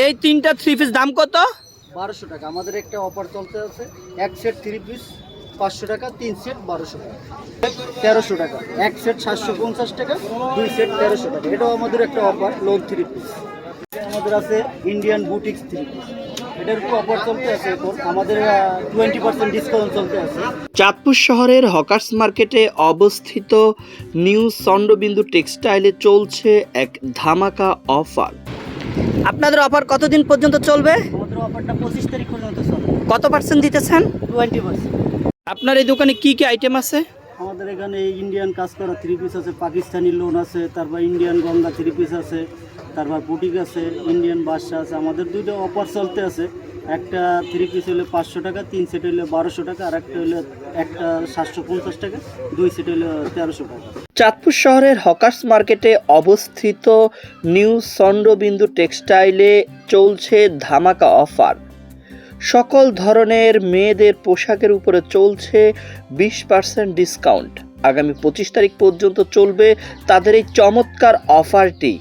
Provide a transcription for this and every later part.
এই তিনটা three piece দাম কত? বারোশো টাকা। আমাদের একটা অফার চলতে আছে। এক সেট থ্রি পিস পাঁচশো টাকা তিন সেট বারোশো টাকা। তেরোশো টাকা। এক সেট সাতশো পঞ্চাশ টাকা দুই সেট তেরোশো টাকা। এটাও আমাদের একটা অফার লোন থ্রি পিস আমাদের আছে ইন্ডিয়ান বুটিক্স থ্রি পিস এটার অফার চলতে আছে এখন আমাদের টোয়েন্টি পার্সেন্ট ডিসকাউন্ট চলতে আছে। চাঁদপুর শহরের হকার্স মার্কেটে অবস্থিত নিউ চন্দ্রবিন্দু টেক্সটাইলে চলছে এক ধামাকা অফার আপনাদের অফার কতদিন পর্যন্ত চলবে? কত পার্সেন্ট দিতেছেন? আপনার এই দোকানে কি কি আইটেম আছে? আমাদের এখানে ইন্ডিয়ান কাজ করা থ্রি পিস আছে, পাকিস্তানি লোন আছে, তারপর ইন্ডিয়ান গঙ্গা থ্রি পিস আছে, তারপর বুটিক আছে ইন্ডিয়ান বাদশা আছে, আমাদের দুইটা অফার চলতে আছে। একটা থ্রি পিস হলে পাঁচশো টাকা, তিন সেট হলে বারোশো টাকা, আর একটা হলে একটা সাতশো পঞ্চাশ টাকা, দুই সেট হলে তেরোশো টাকা। চাঁদপুর শহরের হকার্স মার্কেটে অবস্থিত নিউ চন্দ্রবিন্দু টেক্সটাইলে চলছে ধামাকা অফার সকল ধরনের মেয়েদের পোশাকের উপরে চলছে বিশ পার্সেন্ট ডিসকাউন্ট আগামী পঁচিশ তারিখ পর্যন্ত চলবে তাদের এই চমৎকার অফারটি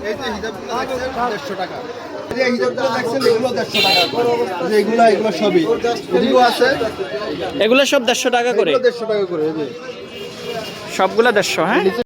এই যে হিজাবগুলো দেখছেন দেড়শো টাকা। এই যে হিজাবগুলো দেখছেন এগুলো দেড়শো টাকা এগুলো এগুলো সবই। এদিকেও আছে। এগুলো সব দেড়শো টাকা করে? দেড়শো টাকা করে সবগুলো দেড়শো হ্যাঁ?